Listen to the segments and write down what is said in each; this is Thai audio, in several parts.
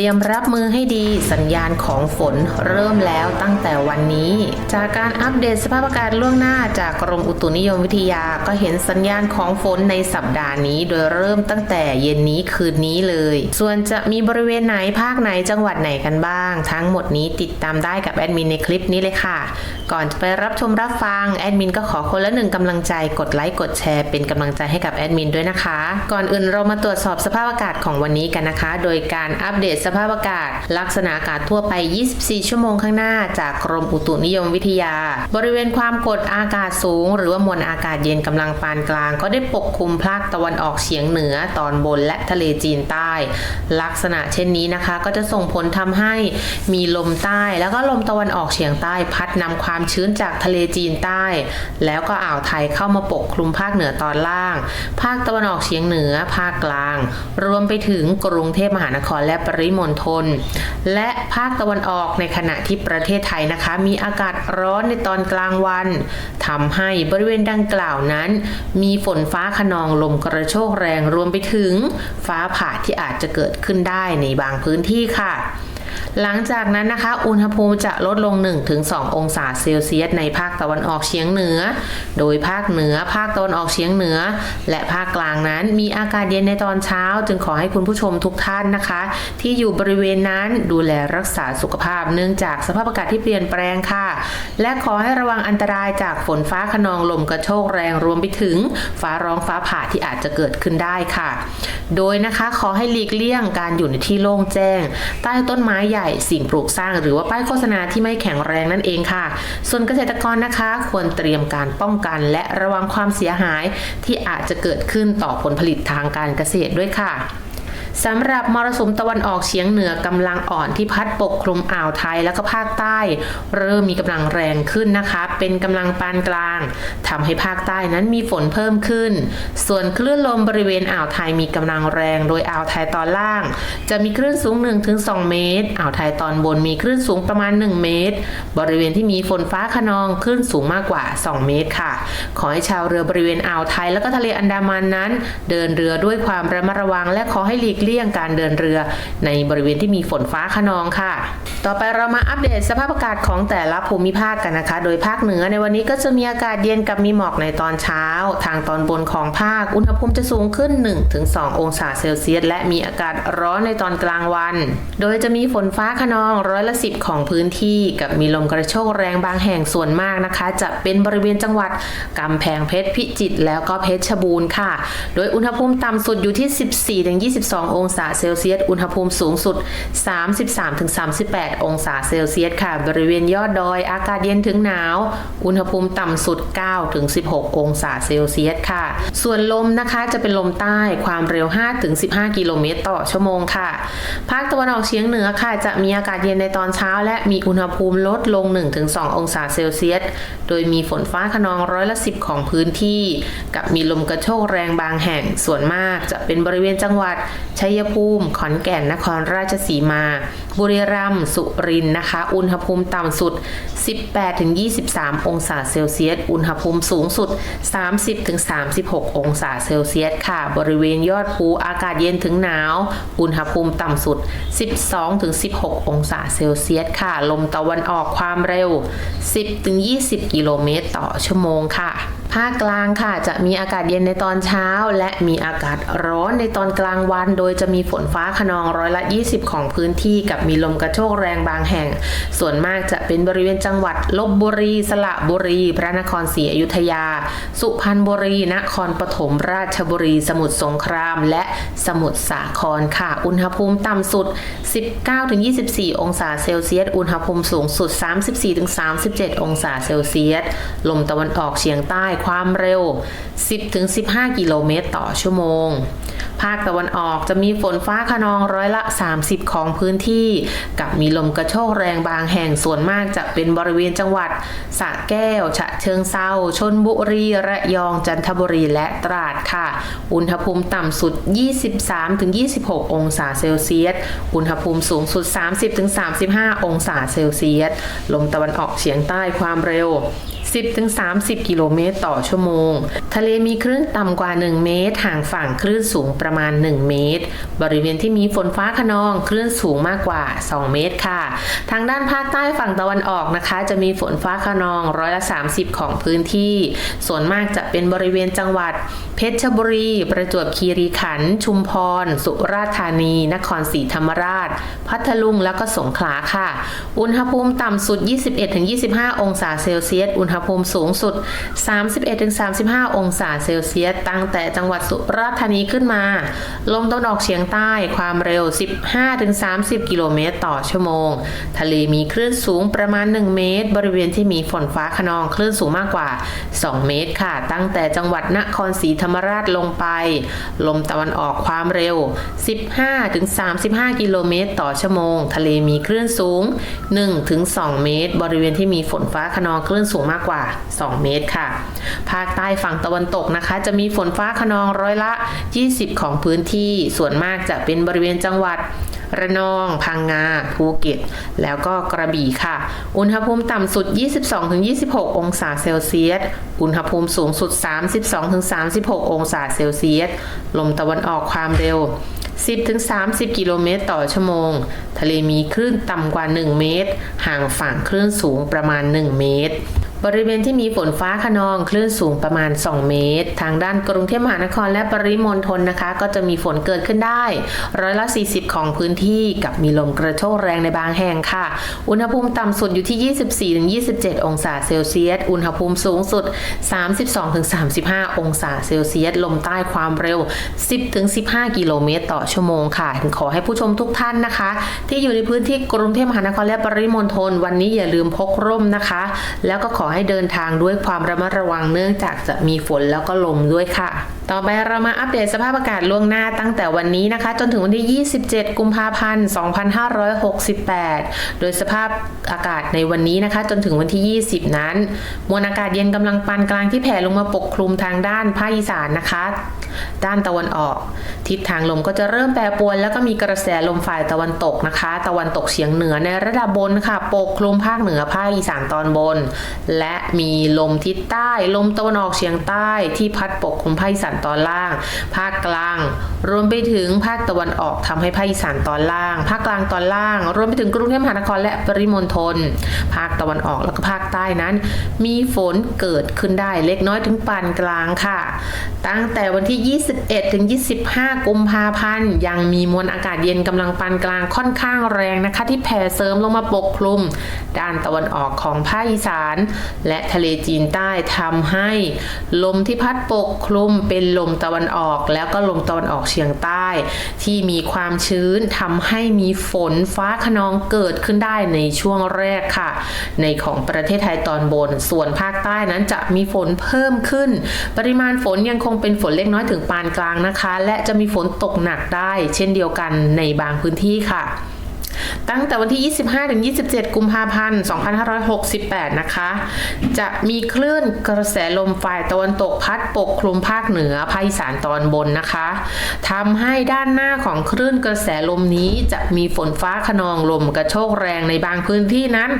ตรียมรับมือให้ดีสัญญาณของฝนเริ่มแล้วตั้งแต่วันนี้ จากการอัปเดตสภาพอากาศล่วงหน้าจากกรมอุตุนิยมวิทยาก็เห็นสัญญาณของฝนในสัปดาห์นี้ โดยเริ่มตั้งแต่เย็นนี้คืนนี้เลย ส่วนจะมีบริเวณไหนภาคไหนจังหวัดไหนกันบ้าง ทั้งหมดนี้ติดตามได้กับแอดมินในคลิปนี้เลยค่ะ ก่อนจะไปรับชมรับฟังแอดมินก็ขอคนละหนึ่งกำลังใจกดไลค์กดแชร์เป็นกำลังใจให้กับแอดมินด้วยนะคะ ก่อนอื่นเรามาตรวจสอบสภาพอากาศของวันนี้กันนะคะ โดยการอัปเดตสภาพอากาศ ลักษณะอากาศทั่วไป 24 ชั่วโมงข้างหน้า จากกรมอุตุนิยมวิทยา บริเวณความกดอากาศสูง หรือว่ามวลอากาศเย็นกำลังปานกลาง ก็ได้ปกคลุมภาคตะวันออกเฉียงเหนือตอนบนและทะเลจีนใต้ ลักษณะเช่นนี้นะคะ ก็จะส่งผลทำให้มีลมใต้ แล้วก็ลมตะวันออกเฉียงใต้ พัดนำความชื้นจากทะเลจีนใต้ แล้วก็อ่าวไทยเข้ามาปกคลุมภาคเหนือตอนล่าง ภาคตะวันออกเฉียงเหนือ ภาคกลาง รวมไปถึงกรุงเทพมหานครและปริมณฑลและภาคตะวันออกในขณะที่ประเทศไทยนะคะ มีอากาศร้อนในตอนกลางวันทำให้บริเวณดังกล่าวนั้น มีฝนฟ้าขนองลมกระโชกแรงรวมไปถึง ฟ้าผ่าที่อาจจะเกิดขึ้นได้ในบางพื้นที่ค่ะ หลังจากนั้นนะคะ อุณหภูมิจะลดลง 1-2 องศาเซลเซียสในภาคตะวันออกเฉียงเหนือ โดยภาคเหนือ ภาคตะวันออกเฉียงเหนือ และภาคกลางนั้นมีอากาศเย็นในตอนเช้า จึงขอให้คุณผู้ชมทุกท่านนะคะ ที่อยู่บริเวณนั้นดูแลรักษาสุขภาพ เนื่องจากสภาพอากาศที่เปลี่ยนแปลงค่ะ และขอให้ระวังอันตรายจากฝนฟ้าขนองลมกระโชกแรงรวมไปถึง ฟ้าร้องฟ้าผ่าที่อาจจะเกิดขึ้นได้ค่ะ โดยนะคะขอให้หลีกเลี่ยงการอยู่ในที่โล่งแจ้ง ใต้ต้นไม้ม้ใหญ่สิ่งปลูกสร้าง หรือว่าป้ายโฆษณาที่ไม่แข็งแรงนั่นเองค่ะ ส่วนเกษตรกรนะคะควรเตรียมการป้องกันและระวังความเสียหายที่อาจจะเกิดขึ้นต่อผลผลิตทางการเกษตรด้วยค่ะ สำหรับมรสุมตะวันออกเฉียงเหนือกำลังอ่อนที่พัดปกคลุมอ่าวไทยแล้วก็ภาคใต้ เริ่มมีกำลังแรงขึ้นนะคะ เป็นกำลังปานกลางทำให้ภาคใต้นั้นมีฝนเพิ่มขึ้น ส่วนคลื่นลมบริเวณอ่าวไทยมีกำลังแรง โดยอ่าวไทยตอนล่าง จะมีคลื่นสูง 1-2 เมตร อ่าวไทยตอนบนมีคลื่นสูงประมาณ 1 เมตร บริเวณที่มีฝนฟ้าขนองคลื่นสูงมากกว่า 2 เมตรค่ะ ขอให้ชาวเรือบริเวณอ่าวไทย แล้วก็ทะเลอันดามันนั้น เดินเรือด้วยความระมัดระวังและขอให้หลีกเลี่ยงการเดินเรือในบริเวณที่มีฝนฟ้าขนองค่ะ ต่อไปเรามาอัปเดตสภาพอากาศของแต่ละภูมิภาคกันนะคะ โดยภาคเหนือในวันนี้ก็จะมีอากาศเย็นกับมีหมอกในตอนเช้า ทางตอนบนของภาคอุณหภูมิจะสูงขึ้น 1-2 องศาเซลเซียส และมีอากาศร้อนในตอนกลางวัน โดยจะมีฝนฟ้าขนองร้อยละสิบของพื้นที่กับมีลมกระโชกแรงบางแห่งส่วนมากนะคะ จะเป็นบริเวณจังหวัดกำแพงเพชรพิจิตรแล้วก็เพชรบูรณ์ค่ะ โดยอุณหภูมิต่ำสุดอยู่ที่ 14-22ององศาเซลเซียส อุณหภูมิสูงสุด 33-38 องศาเซลเซียสค่ะ บริเวณยอดดอยอากาศเย็นถึงหนาว อุณหภูมิต่ำสุด 9-16 องศาเซลเซียสค่ะ ส่วนลมนะคะจะเป็นลมใต้ความเร็ว 5-15 กิโลเมตรต่อชั่วโมงค่ะ ภาคตะวันออกเฉียงเหนือค่ะ จะมีอากาศเย็นในตอนเช้า และมีอุณหภูมิลดลง 1-2 องศาเซลเซียส โดยมีฝนฟ้าขนองร้อยละ 10 ของพื้นที่ กับมีลมกระโชกแรงบางแห่งส่วนมากจะเป็นบริเวณจังหวัดชัยภูมิ ขอนแก่น นครราชสีมา บุรีรัมย์ สุรินทร์นะคะ อุณหภูมิต่ำสุด 18-23 องศาเซลเซียส อุณหภูมิสูงสุด 30-36 องศาเซลเซียสค่ะ บริเวณยอดภูอากาศเย็นถึงหนาว อุณหภูมิต่ำสุด 12-16 องศาเซลเซียสค่ะ ลมตะวันออกความเร็ว 10-20 กิโลเมตรต่อชั่วโมงค่ะ ภาคกลางค่ะจะมีอากาศเย็นในตอนเช้า และมีอากาศร้อนในตอนกลางวัน โดยจะมีฝนฟ้าขนองร้อยละ 20 ของพื้นที่กับมีลมกระโชกแรงบางแห่ง ส่วนมากจะเป็นบริเวณจังหวัดลบบุรี สระบุรี พระนครศรีอยุธยา สุพรรณบุรี นครปฐมราชบุรี สมุทรสงคราม และสมุทรสาครค่ะ อุณหภูมิต่ำสุด 19-24 องศาเซลเซียส อุณหภูมิสูงสุด 34-37 องศาเซลเซียส ลมตะวันออกเฉียงใต้ความเร็ว 10-15 กิโลเมตรต่อชั่วโมง ภาคตะวันออกจะมีฝนฟ้าขนองร้อยละ 30 ของพื้นที่ กับมีลมกระโชกแรงบางแห่งส่วนมากจะเป็นบริเวณจังหวัดสระแก้ว ฉะเชิงเซาชนบุรี ระยอง จันทบุรี และตราดค่ะ อุณหภูมิต่ำสุด 23-26 องศาเซลเซียส อุณหภูมิสูงสุด 30-35 องศาเซลเซียส ลมตะวันออกเฉียงใต้ความเร็ว 10-30 กิโลเมตรต่อชั่วโมง ทะเลมีคลื่นต่ำกว่า 1 เมตร ห่างฝั่งคลื่นสูงประมาณ 1 เมตร บริเวณที่มีฝนฟ้าขนองคลื่นสูงมากกว่า 2 เมตรค่ะ ทางด้านภาคใต้ฝั่งตะวันออกนะคะ จะมีฝนฟ้าขนองร้อยละ 30 ของพื้นที่ ส่วนมากจะเป็นบริเวณจังหวัด เพชรบุรี ประจวบคีรีขันธ์ ชุมพร สุราษฎร์ธานี นครศรีธรรมราช พัทลุง แล้วก็สงขลาค่ะ อุณหภูมิต่ำสุด 21-25 องศาเซลเซียส อุณหภูมิสูงสุด 31-35 องศาเซลเซียส ตั้งแต่จังหวัดสุราษฎร์ธานีขึ้นมา ลมตะวันออกเฉียงใต้ความเร็ว 15-30 กิโลเมตรต่อชั่วโมง ทะเลมีคลื่นสูงประมาณ 1 เมตร บริเวณที่มีฝนฟ้าขนองคลื่นสูงมากกว่า 2 เมตรค่ะ ตั้งแต่จังหวัดนครศรีธรรมราชลงไป ลมตะวันออกความเร็ว 15-35 กิโลเมตร ต่อชั่วโมง ทะเลมีคลื่นสูง 1-2 เมตร บริเวณที่มีฝนฟ้าขนองคลื่นสูงมากกว่า 2 เมตรค่ะ ภาคใต้ฝั่งตะวันตกนะคะ จะมีฝนฟ้าขนองร้อยละ 20 ของพื้นที่ ส่วนมากจะเป็นบริเวณจังหวัดระนอง พังงา ภูเก็ต แล้วก็กระบี่ค่ะ อุณหภูมิต่ำสุด 22-26 องศาเซลเซียส อุณหภูมิสูงสุด 32-36 องศาเซลเซียส ลมตะวันออกความเร็ว 10-30 กิโลเมตรต่อชั่วโมง ทะเลมีคลื่นต่ำกว่า 1 เมตร ห่างฝั่งคลื่นสูงประมาณ 1 เมตร บริเวณที่มีฝนฟ้าขนองคลื่นสูงประมาณ 2 เมตร ทางด้านกรุงเทพมหานครและปริมณฑลนะคะ ก็จะมีฝนเกิดขึ้นได้ร้อยละ 40 ของพื้นที่กับมีลมกระโชกแรงในบางแห่งค่ะ อุณหภูมิต่ำสุดอยู่ที่ 24-27 องศาเซลเซียส อุณหภูมิสูงสุด 32-35 องศาเซลเซียส ลมใต้ความเร็ว 10-15 กิโลเมตร ต่อชั่วโมงค่ะ ขอให้ผู้ชมทุกท่านนะคะ ที่อยู่ในพื้นที่กรุงเทพมหานครและปริมณฑลวันนี้อย่าลืมพกร่มนะคะ แล้วก็ขอให้เดินทางด้วยความระมัดระวังเนื่องจากจะมีฝนแล้วก็ลมด้วยค่ะ ต่อไปเรามาอัปเดตสภาพอากาศล่วงหน้าตั้งแต่วันนี้นะคะ จนถึงวันที่ 27 กุมภาพันธ์ 2568 โดยสภาพอากาศในวันนี้นะคะ จนถึงวันที่ 20 นั้น มวลอากาศเย็นกำลังปานกลางที่แผ่ลงมาปกคลุมทางด้านภาคอีสานนะคะ ด้านตะวันออก ทิศทางลมก็จะเริ่มแปรปรวน แล้วก็มีกระแสลมฝ่ายตะวันตกนะคะ ตะวันตกเฉียงเหนือในระดับบนค่ะ ปกคลุมภาคเหนือภาคอีสานตอนบน และมีลมทิศใต้ ลมตะวันออกเฉียงใต้ที่พัดปกคลุมภาคอีสานตอนล่าง ภาคกลาง รวมไปถึงภาคตะวันออกทำให้ภาคอีสานตอนล่าง ภาคกลางตอนล่าง รวมไปถึงกรุงเทพมหานครและปริมณฑลภาคตะวันออกแล้วก็ภาคใต้นั้น มีฝนเกิดขึ้นได้เล็กน้อยถึงปานกลางค่ะ ตั้งแต่วันที่21ถึง25 กุมภาพันธ์ ยังมีมวลอากาศเย็นกำลังปานกลางค่อนข้างแรงนะคะ ที่แผ่เสริมลงมาปกคลุม ด้านตะวันออกของภาคอีสาน และทะเลจีนใต้ทำให้ ลมที่พัดปกคลุมเป็นลมตะวันออก แล้วก็ลมตะวันออกเฉียงใต้ ที่มีความชื้นทำให้มีฝนฟ้าขนองเกิดขึ้นได้ในช่วงแรกค่ะ ในของประเทศไทยตอนบน ส่วนภาคใต้นั้นจะมีฝนเพิ่มขึ้น ปริมาณฝนยังคงเป็นฝนเล็กน้อยถึงปานกลางนะคะ และจะมีฝนตกหนักได้ เช่นเดียวกันในบางพื้นที่ค่ะ ตั้งแต่วันที่ 25 ถึง 27 กุมภาพันธ์ 2568 นะคะ จะมีคลื่นกระแสลมฝ่ายตะวันตกพัดปกคลุมภาคเหนือภาคอีสานตอนบนนะคะทำให้ด้านหน้าของคลื่นกระแสลมนี้จะมีฝนฟ้าขนองลมกระโชกแรงในบางพื้นที่นั้น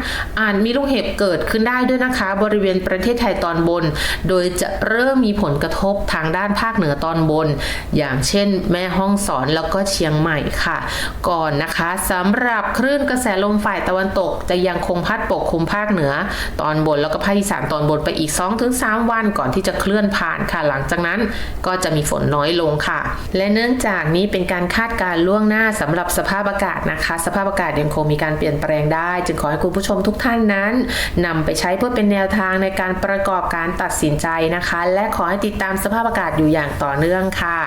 อาจมีลูกเห็บเกิดขึ้นได้ด้วยนะคะ บริเวณประเทศไทยตอนบน โดยจะเริ่มมีผลกระทบทางด้านภาคเหนือตอนบน อย่างเช่น แม่ห้องสอนแล้วก็เชียงใหม่ค่ะ ก่อนนะคะสำหรับคลื่นกระแสลมฝ่ายตะวันตก จะยังคงพัดปกคลุมภาคเหนือ ตอนบนแล้วก็ภาคอีสานตอนบนไปอีก 2-3 วันก่อนที่จะเคลื่อนผ่านค่ะหลังจากนั้นก็จะมีฝนน้อยลงค่ะ และเนื่องจากนี้เป็นการคาดการล่วงหน้าสำหรับสภาพอากาศนะคะ สภาพอากาศยังคงมีการเปลี่ยนแปลงได้ จึงขอให้คุณผู้ชมทุกท่านนั้นนำไปใช้เพื่อเป็นแนวทางในการประกอบการตัดสินใจนะคะ และขอให้ติดตามสภาพอากาศอยู่อย่างต่อเนื่องค่ะ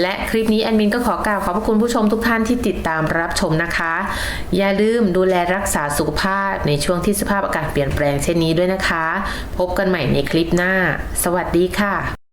และคลิปนี้แอดมินก็ขอกล่าวขอบพระคุณผู้ชมทุกท่านที่ติดตามรับชมนะคะอย่าลืมดูแลรักษาสุขภาพในช่วงที่สภาพอากาศเปลี่ยนแปลงเช่นนี้ด้วยนะคะ พบกันใหม่ในคลิปหน้า สวัสดีค่ะ